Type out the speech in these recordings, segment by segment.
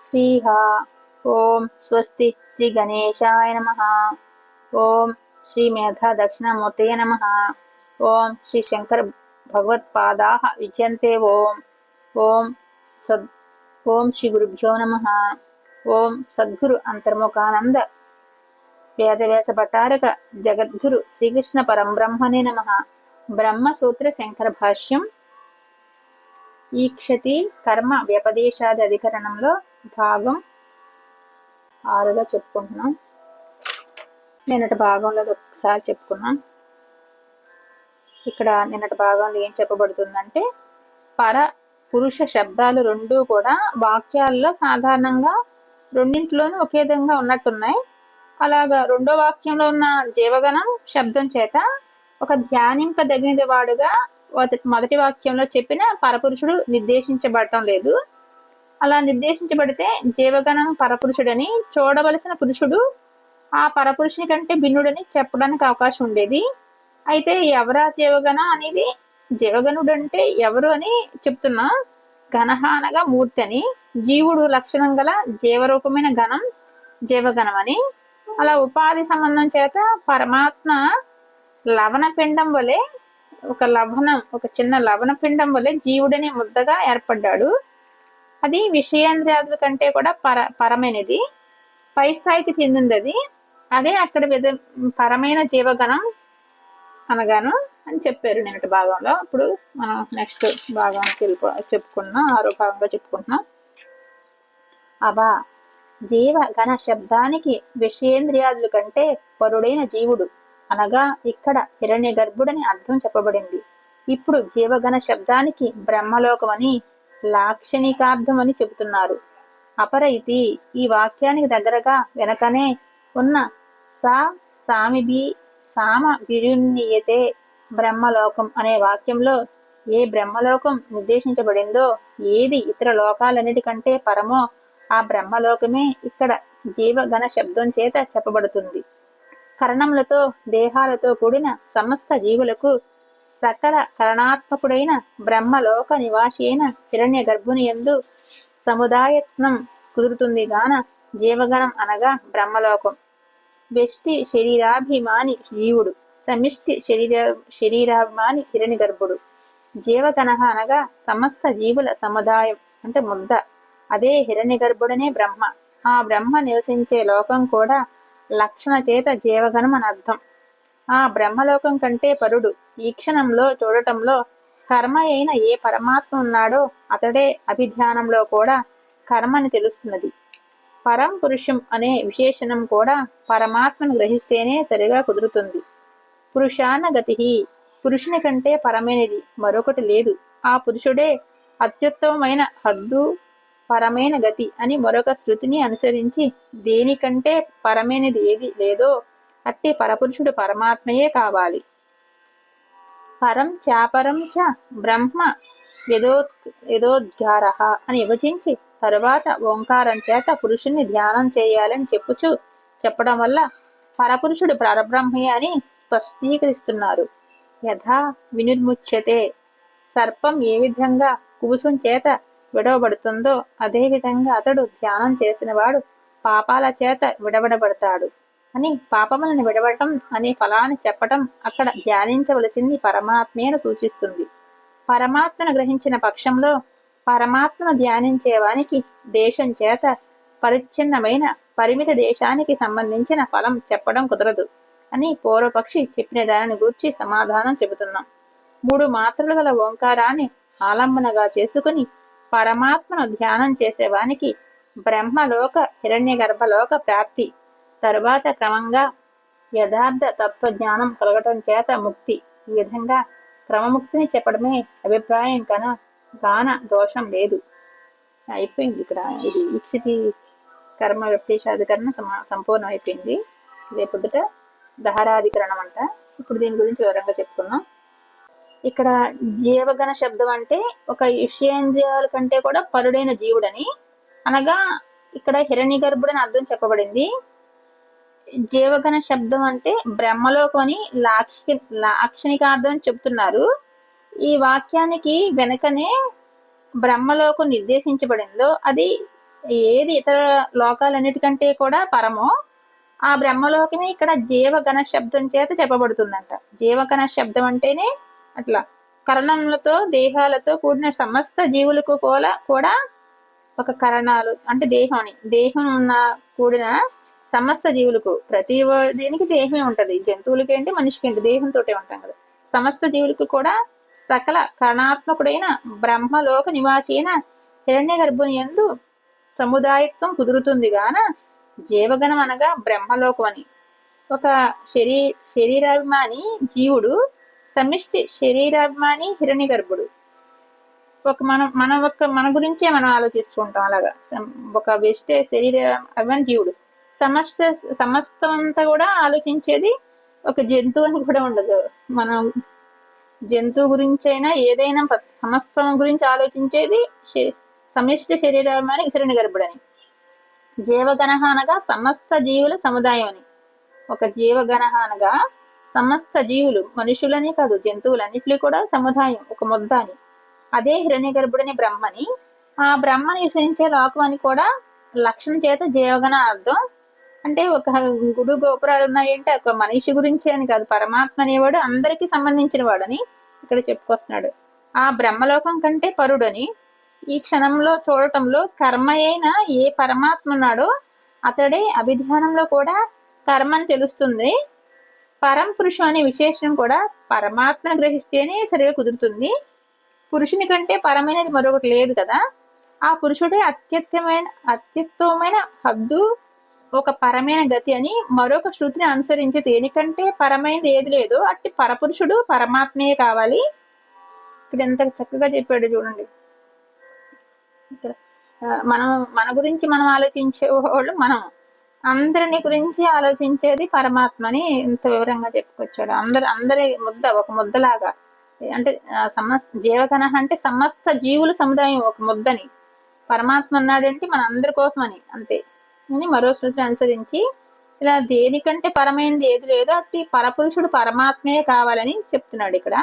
శ్రీహ ఓం స్వస్తి శ్రీ గణేశాయ నమ ఓం శ్రీ మేధా దక్షిణమూర్తయ నమ ఓం శ్రీ శంకర భగవత్పాదా విజయంతే ఓం ఓం సద్ ఓం శ్రీ గురుభ్యో నమ ఓం సద్గురు అంతర్ముఖానంద వేదవ్యాస భట్టారక జగద్గురు శ్రీకృష్ణ పరంబ్రహ్మణే నమ బ్రహ్మసూత్ర శంకర భాష్యం ఈక్షతి కర్మ వ్యపదేశాది అధికరణంలో భాగం ఆరుగా చెప్పుకుంటున్నాం. నిన్నటి భాగంలో ఒకసారి చెప్పుకున్నాం. ఇక్కడ నిన్నటి భాగంలో ఏం చెప్పబడుతుందంటే పర పురుష శబ్దాలు రెండు కూడా వాక్యాల్లో సాధారణంగా రెండింటిలోనూ ఒకే విధంగా ఉన్నట్టున్నాయి. అలాగా రెండో వాక్యంలో ఉన్న జీవగణం శబ్దం చేత ఒక ధ్యానింపదగినది వాడుగా మొదటి వాక్యంలో చెప్పిన పరపురుషుడు నిర్దేశించబడటం లేదు. అలా నిర్దేశించబడితే జీవగణం పరపురుషుడని చూడవలసిన పురుషుడు ఆ పరపురుషుని కంటే భిన్నుడని చెప్పడానికి అవకాశం ఉండేది. అయితే ఎవరా జీవగణ అనేది జీవగణుడు అంటే ఎవరు అని చెప్తున్నా. గణహానగా మూర్తి అని. జీవుడు లక్షణం గల జీవరూపమైన గణం జీవగణం అని. అలా ఉపాధి సంబంధం చేత పరమాత్మ లవణ పిండం వలె ఒక లవణం ఒక చిన్న లవణ పిండం వలె జీవుడని ముద్దగా ఏర్పడ్డాడు. అది విషయేంద్రియాదుల కంటే కూడా పర పరమైనది. పై స్థాయికి చెందింది అది అదే అక్కడ విధ పరమైన జీవగణం అనగాను అని చెప్పారు నిన్నటి భాగంలో. ఇప్పుడు మనం నెక్స్ట్ భాగానికి వెళ్ళిపో చెప్పుకున్నాం ఆరో భాగంగా చెప్పుకుంటున్నాం. అవా జీవ గణ శబ్దానికి విషయేంద్రియాదుల కంటే పరుడైన జీవుడు అనగా ఇక్కడ హిరణ్య గర్భుడని అర్థం చెప్పబడింది. ఇప్పుడు జీవగణ శబ్దానికి బ్రహ్మలోకమని లాక్షణికార్థమని చెబుతున్నారు. అపర ఇది ఈ వాక్యానికి దగ్గరగా వెనకనే ఉన్న సా సామిబి సామ విరుణ్యతే బ్రహ్మలోకం అనే వాక్యంలో ఏ బ్రహ్మలోకం నిర్దేశించబడిందో ఏది ఇతర లోకాలన్నిటికంటే పరమో ఆ బ్రహ్మలోకమే ఇక్కడ జీవగణ శబ్దం చేత చెప్పబడుతుంది. కరణములతో దేహాలతో కూడిన సమస్త జీవులకు సకల కరణాత్మకుడైన బ్రహ్మలోక నివాసి అయిన హిరణ్య గర్భుని ఎందు సముదాయత్నం కుదురుతుంది గాన జీవగణం అనగా బ్రహ్మలోకం. వ్యష్టి శరీరాభిమాని జీవుడు సమిష్టి శరీర శరీరాభిమాని హిరణ్య గర్భుడు. జీవగణ అనగా సమస్త జీవుల సముదాయం అంటే ముద్ద. అదే హిరణ్య గర్భుడనే బ్రహ్మ. ఆ బ్రహ్మ నివసించే లోకం కూడా లక్షణ చేత జీవగణం అని అర్థం. ఆ బ్రహ్మలోకం కంటే పరుడు ఈ క్షణంలో చూడటంలో కర్మ అయిన ఏ పరమాత్మ ఉన్నాడో అతడే అభిధ్యానంలో కూడా కర్మని తెలుస్తున్నది. పరం పురుషం అనే విశేషణం కూడా పరమాత్మను గ్రహిస్తేనే సరిగా కుదురుతుంది. పురుషాన గతి పురుషుని కంటే పరమైనది మరొకటి లేదు. ఆ పురుషుడే అత్యుత్తమమైన హద్దు పరమైన గతి అని మరొక శృతిని అనుసరించి దేనికంటే పరమైనది ఏది లేదో అట్టి పరపురుషుడు పరమాత్మయే కావాలి. పరం చాపరం చ బ్రహ్మ యదో యదోద్గార అని విభజించి తరువాత ఓంకారం చేత పురుషుణ్ణి ధ్యానం చేయాలని చెప్పుచు చెప్పడం వల్ల పరపురుషుడు పరబ్రహ్మే అని స్పష్టీకరిస్తున్నారు. యథా వినిర్ముచ్యతే. సర్పం ఏ విధంగా కుబుసం చేత విడవబడుతుందో అదే విధంగా అతడు ధ్యానం చేసిన వాడు పాపాల చేత విడవడబడతాడు అని పాపములను విడవటం అనే ఫలాన్ని చెప్పటం అక్కడ ధ్యానించవలసింది పరమాత్మేను సూచిస్తుంది. పరమాత్మను గ్రహించిన పక్షంలో పరమాత్మను ధ్యానించేవానికి దేశం చేత పరిచ్ఛిన్నమైన పరిమిత దేశానికి సంబంధించిన ఫలం చెప్పడం కుదరదు అని పూర్వపక్షి చెప్పిన దానిని గూర్చి సమాధానం చెబుతున్నాం. మూడు మాత్రలు గల ఓంకారాన్ని ఆలంబనగా చేసుకుని పరమాత్మను ధ్యానం చేసేవానికి బ్రహ్మలోక హిరణ్య గర్భలోక ప్రాప్తి తరువాత క్రమంగా యథార్థ తత్వజ్ఞానం కలగటం చేత ముక్తి. ఈ విధంగా క్రమముక్తిని చెప్పడమే అభిప్రాయం కన గాన దోషం లేదు. అయిపోయింది ఇక్కడ ఇది ఈక్షితి కర్మ వ్యక్తేశాధికరణ సంపూర్ణం అయిపోయింది రేపొద్దుట దహరాధికరణం అంట. ఇప్పుడు దీని గురించి వివరంగా చెప్పుకున్నాం ఇక్కడ జీవగణ శబ్దం అంటే ఒక విషయేంద్రియాల కంటే కూడా పరుడైన జీవుడని అనగా ఇక్కడ హిరణ్య గర్భుడని అర్థం చెప్పబడింది. జీవగణ శబ్దం అంటే బ్రహ్మలోకం అని లాక్షి లాక్షణికార్థం అని చెప్తున్నారు. ఈ వాక్యానికి వెనుకనే బ్రహ్మలోకం నిర్దేశించబడిందో అది ఏది ఇతర లోకాలన్నిటికంటే కూడా పరమో ఆ బ్రహ్మలోకమే ఇక్కడ జీవగణ శబ్దం చేత చెప్పబడుతుందంట. జీవగణ శబ్దం అంటేనే అట్లా కరణములతో దేహాలతో కూడిన సమస్త జీవులకు కూడా కూడా ఒక కరణాలు అంటే దేహం దేహం ఉన్న కూడిన సమస్త జీవులకు ప్రతి దీనికి దేహమే ఉంటది. జంతువులకి ఏంటి మనిషికి ఏంటి దేహంతో ఉంటాం కదా. సమస్త జీవులకు కూడా సకల కణాత్మకుడైన బ్రహ్మలోక నివాసి అయిన హిరణ్య గర్భుని ఎందు సముదాయత్వం కుదురుతుంది గాన జీవగణం అనగా బ్రహ్మలోకం అని ఒక శరీ శరీరాభిమాని జీవుడు సమిష్టి శరీరాభిమాని హిరణ్య గర్భుడు. ఒక మనం మన ఒక మన గురించే మనం ఆలోచిస్తూ ఉంటాం అలాగా ఒక వెస్టే శరీర అభిమాని జీవుడు. సమస్త సమస్తం అంతా కూడా ఆలోచించేది ఒక జంతువు అని కూడా ఉండదు. మనం జంతువు గురించి అయినా ఏదైనా సమస్తం గురించి ఆలోచించేది శ- సమిష్టి శరీరాభిమాని హిరణ్య గర్భుడని. జీవగణహ అనగా సమస్త జీవుల సముదాయం అని ఒక జీవగణహ అనగా సమస్త జీవులు మనుషులని కాదు జంతువులన్నిటిలో కూడా సముదాయం ఒక ముద్ద అని అదే హిరణ్య గర్భుడని బ్రహ్మని. ఆ బ్రహ్మని విసరించే లోకం అని కూడా లక్షణం చేత జీవగణ అర్థం అంటే ఒక గుడు గోపురాలు ఉన్నాయంటే ఒక మనిషి గురించి అని కాదు పరమాత్మ అనేవాడు అందరికీ సంబంధించిన వాడని ఇక్కడ చెప్పుకొస్తున్నాడు. ఆ బ్రహ్మలోకం కంటే పరుడని ఈ క్షణంలో చూడటంలో కర్మ అయిన ఏ పరమాత్మ ఉన్నాడో అతడే అభిధ్యానంలో కూడా కర్మ అని తెలుస్తుంది. పరం పురుషు అనే విశేషణం కూడా పరమాత్మను గ్రహిస్తేనే సరిగా కుదురుతుంది. పురుషుని కంటే పరమైనది మరొకటి లేదు కదా. ఆ పురుషుడే అత్యుత్తమైన అత్యుత్తమైన హద్దు ఒక పరమైన గతి అని మరొక శృతిని అనుసరించి దేనికంటే పరమైనది ఏది లేదు. అట్టి పరపురుషుడు పరమాత్మే కావాలి. ఇక్కడ ఎంత చక్కగా చెప్పాడు చూడండి. ఇక్కడ మనం మన గురించి మనం ఆలోచించే వాళ్ళు మనం. అందరిని గురించి ఆలోచించేది పరమాత్మని ఇంత వివరంగా చెప్పుకొచ్చాడు. అందరి అందరి ముద్ద ఒక ముద్దలాగా. అంటే సమస్త జీవగణ అంటే సమస్త జీవుల సముదాయం ఒక ముద్దని. పరమాత్మ అన్నాడంటే మన అందరి కోసం అని అంతే. అని మరో శృతిని అనుసరించి ఇలా దేనికంటే పరమైనది ఏది లేదో అట్టి పరపురుషుడు పరమాత్మే కావాలని చెప్తున్నాడు ఇక్కడ.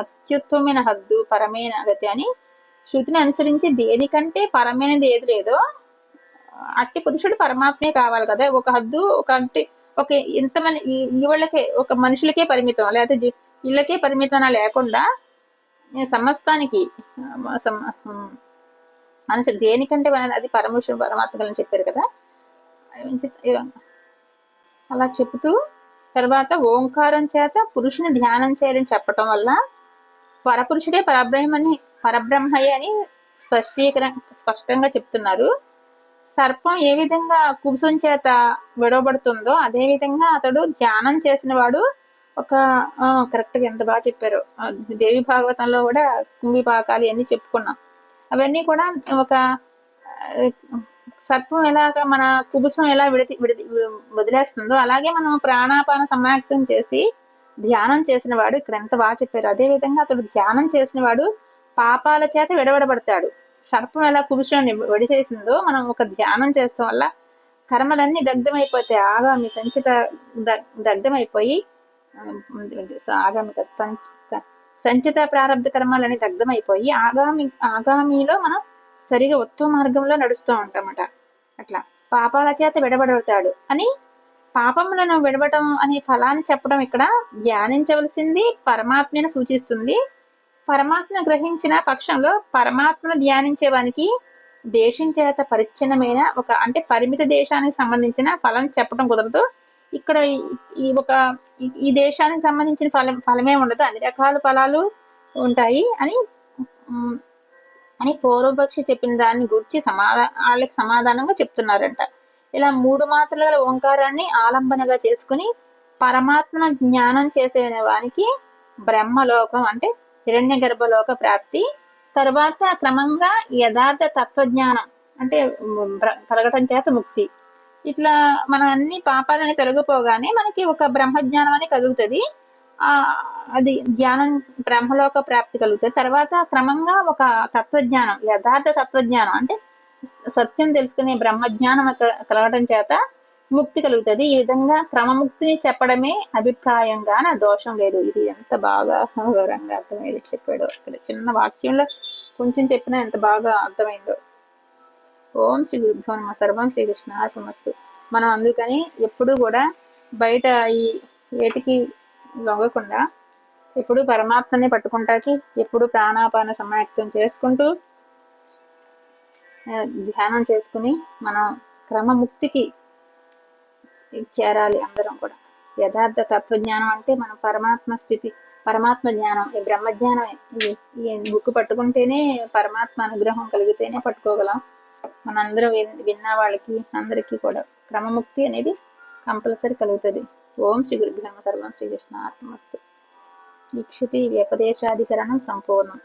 అత్యుత్తమైన హద్దు పరమైన గతి అని శృతిని అనుసరించి దేనికంటే పరమైనది ఏది లేదో అట్టి పురుషుడు పరమాత్మే కావాలి కదా. ఒక హద్దు ఒక అంటే ఒక ఇంతమంది ఇవాళ్ళకే వాళ్ళకే ఒక మనుషులకే పరిమితం లేకపోతే ఇళ్ళకే పరిమితం అలా లేకుండా సమస్తానికి మనుషులు దేనికంటే మన- అది పరమేశ్వరుడు పరమాత్మ అని చెప్పారు కదా? అలా చెబుతూ తర్వాత ఓంకారం చేత పురుషుని ధ్యానం చేయాలని చెప్పటం వల్ల పరపురుషుడే పరబ్రహ్మని పరబ్రహ్మయ్య అని స్పష్టీకర స్పష్టంగా చెప్తున్నారు. సర్పం ఏ విధంగా కుబుసం చేత విడవబడుతుందో అదే విధంగా అతడు ధ్యానం చేసిన వాడు ఒక కరెక్ట్గా ఎంత బాగా చెప్పారు. దేవి భాగవతంలో కూడా కుంభిపాకాలు ఇవన్నీ చెప్పుకున్నాం. అవన్నీ కూడా ఒక సత్వం సర్పం ఎలాగ మన కుబుసం ఎలా విడతి విడతి వదిలేస్తుందో అలాగే మనం ప్రాణాపాన సమాక్తం చేసి ధ్యానం చేసిన వాడు ఇక్కడ ఎంత బాగా చెప్పారు. అదే విధంగా అతడు ధ్యానం చేసిన వాడు పాపాల చేత విడవడబడతాడు. సర్పం ఎలా కుబుసాన్ని వడిచేసిందో మనం ఒక ధ్యానం చేస్తాం వల్ల కర్మలన్నీ దగ్ధమైపోతాయి. ఆగామి సంచిత దగ్- దగ్ధమైపోయి ఆగామి పంచ సంచిత ప్రారంభ కర్మాలని దగ్ధమైపోయి ఆగామి ఆగామిలో మనం సరిగా ఉత్తమ మార్గంలో నడుస్తూ ఉంటామట. అట్లా పాపాల చేత విడబడతాడు అని పాపములను విడవటం అనే ఫలాన్ని చెప్పడం ఇక్కడ ధ్యానించవలసింది పరమాత్మను సూచిస్తుంది. పరమాత్మను గ్రహించిన పక్షంలో పరమాత్మను ధ్యానించేవానికి దేశం చేత పరిచ్ఛిన్నమైన ఒక అంటే పరిమిత దేశానికి సంబంధించిన ఫలం చెప్పడం కుదరదు. ఇక్కడ ఈ- ఒక ఈ- దేశానికి సంబంధించిన ఫలం ఫలమే ఉండదు. అన్ని రకాల ఫలాలు ఉంటాయి అని అని పూర్వపక్షి చెప్పిన దాన్ని గురించి సమాధా వాళ్ళకి సమాధానంగా చెప్తున్నారంట. ఇలా మూడు మాత్రల గల ఓంకారాన్ని ఆలంబనగా చేసుకుని పరమాత్మ జ్ఞానం చేసే వానికి బ్రహ్మలోకం అంటే హిరణ్య గర్భలోక ప్రాప్తి. తర్వాత క్రమంగా యథార్థ తత్వజ్ఞానం అంటే కలగటం చేత ముక్తి. ఇట్లా మనం అన్ని పాపాలని తొలగిపోగానే మనకి ఒక బ్రహ్మజ్ఞానం అని కలుగుతుంది. ఆ అది ధ్యానం బ్రహ్మలోక ప్రాప్తి కలుగుతుంది. తర్వాత క్రమంగా ఒక తత్వజ్ఞానం యథార్థ తత్వజ్ఞానం అంటే సత్యం తెలుసుకునే బ్రహ్మజ్ఞానం క- కలగడం చేత ముక్తి కలుగుతుంది. ఈ విధంగా క్రమముక్తిని చెప్పడమే అభిప్రాయంగా నా దోషం లేదు. ఇది ఎంత బాగా వివరంగా అర్థమయ్యేది చెప్పాడు. ఇక్కడ చిన్న వాక్యంలో కొంచెం చెప్పినా ఎంత బాగా అర్థమైందో. ఓం శ్రీ గురుభ్యో నమ. సర్వం శ్రీకృష్ణ అర్పమస్తు మనం అందుకని ఎప్పుడు కూడా బయట ఈ వేటికి లొంగకుండా ఎప్పుడు పరమాత్మని పట్టుకుంటాకి ఎప్పుడు ప్రాణాపాన సమాయక్తం చేసుకుంటూ ధ్యానం చేసుకుని మనం క్రమముక్తికి చేరాలి అందరం కూడా. యథార్థ తత్వజ్ఞానం అంటే మనం పరమాత్మ స్థితి పరమాత్మ జ్ఞానం ఈ బ్రహ్మజ్ఞానం ఈ బుక్ పట్టుకుంటేనే పరమాత్మ అనుగ్రహం కలిగితేనే పట్టుకోగలం. మనందరం విన్న వాళ్ళకి అందరికీ కూడా క్రమముక్తి అనేది కంపల్సరీ కలుగుతుంది. ఓం శ్రీ గురుభ్యో సర్వం శ్రీకృష్ణ ఆత్మస్తు వీక్షితి వ్యపదేశాధికరణం సంపూర్ణం.